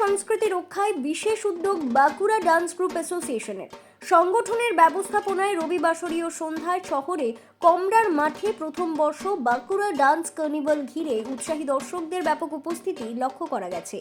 সংস্কৃতি রক্ষায় বিশেষ উদ্যোগ বাঁকুড়া ডান্স গ্রুপ অ্যাসোসিয়েশনের। সংগঠনের ব্যবস্থাপনায় রবিবাসরীয় সন্ধ্যায় শহরে কমরার মাঠে প্রথম বর্ষ বাঁকুড়া ডান্স কার্নিভাল ঘিরে উৎসাহী দর্শকদের ব্যাপক উপস্থিতি লক্ষ্য করা গেছে।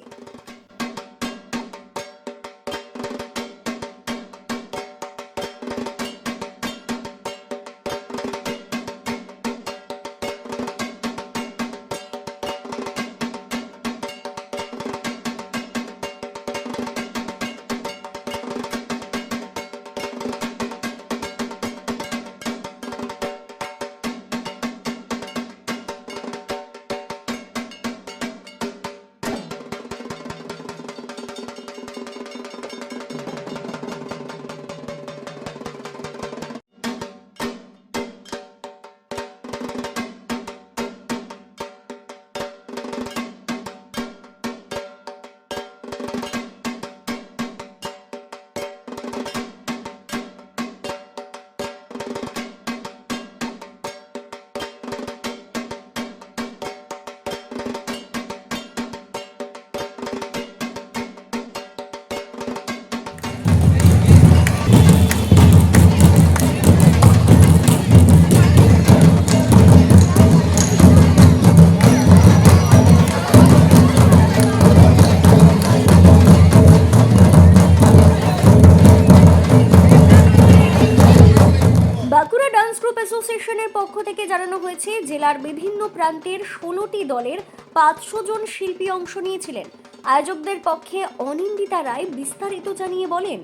অ্যাসোসিয়েশনের পক্ষ থেকে জানানো হয়েছে, জেলার বিভিন্ন প্রান্তের ষোলোটি দলের পাঁচশো জন শিল্পী অংশ নিয়েছিলেন। আয়োজকদের পক্ষে অনিন্দিতা রায় বিস্তারিত জানিয়ে বলেন।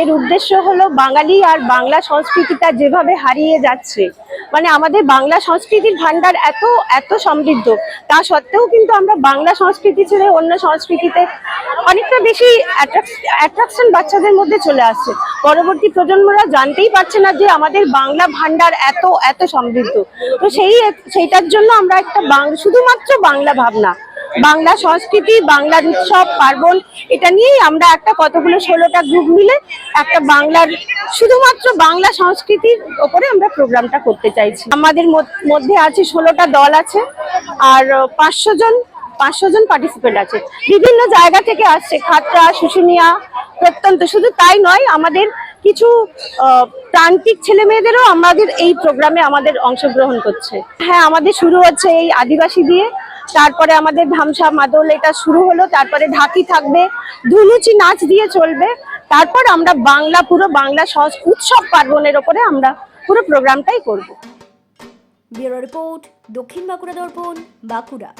এর উদ্দেশ্য হলো বাঙালি আর বাংলা সংস্কৃতিটা যেভাবে হারিয়ে যাচ্ছে মানে আমাদের বাংলা সংস্কৃতির ভান্ডার এত এত সমৃদ্ধ। তা সত্ত্বেও কিন্তু আমরা বাংলা সংস্কৃতি ছেড়ে অন্য সংস্কৃতিতে অনেকটা বেশি অ্যাট্রাকশন বাচ্চাদের মধ্যে চলে আসছে। পরবর্তী প্রজন্মরা জানতেই পারছে না যে আমাদের বাংলা ভান্ডার এত এত সমৃদ্ধ। তো সেই, সেইটার জন্য আমরা একটা শুধুমাত্র বাংলা ভাবনা বাংলা সংস্কৃতি বাংলার উৎসব, পার্বণ, এটা নিয়েই আমরা একটা কতগুলো ষোলোটা গ্রুপ মিলে একটা বাংলার, শুধুমাত্র বাংলা সংস্কৃতির ওপরে আমরা প্রোগ্রামটা করতে চাইছি। আমাদের মধ্যে আছে ষোলোটা দল আছে, আর পাঁচশো জন পাঁচশো জন পার্টিসিপেন্ট আছে। বিভিন্ন জায়গা থেকে আসছে খাতড়া শুশুনিয়া, প্রত্যন্ত। শুধু তাই নয়, আমাদের কিছু প্রান্তিক ছেলে মেয়েদেরও আমাদের এই প্রোগ্রামে আমাদের অংশগ্রহণ করছে। হ্যাঁ আমাদের শুরু হচ্ছে এই আদিবাসী দিয়ে। তারপরে আমাদের ধামসা মাদল এটা শুরু হলো, তারপরে ঢাকি থাকবে ধুলুচি নাচ দিয়ে চলবে। তারপর আমরা বাংলা, পুরো বাংলা সহজ উৎসব পার্বণের ওপরে আমরা পুরো প্রোগ্রামটাই করব। রিপোর্ট দক্ষিণ বাঁকুড়া দর্পণ, বাঁকুড়া।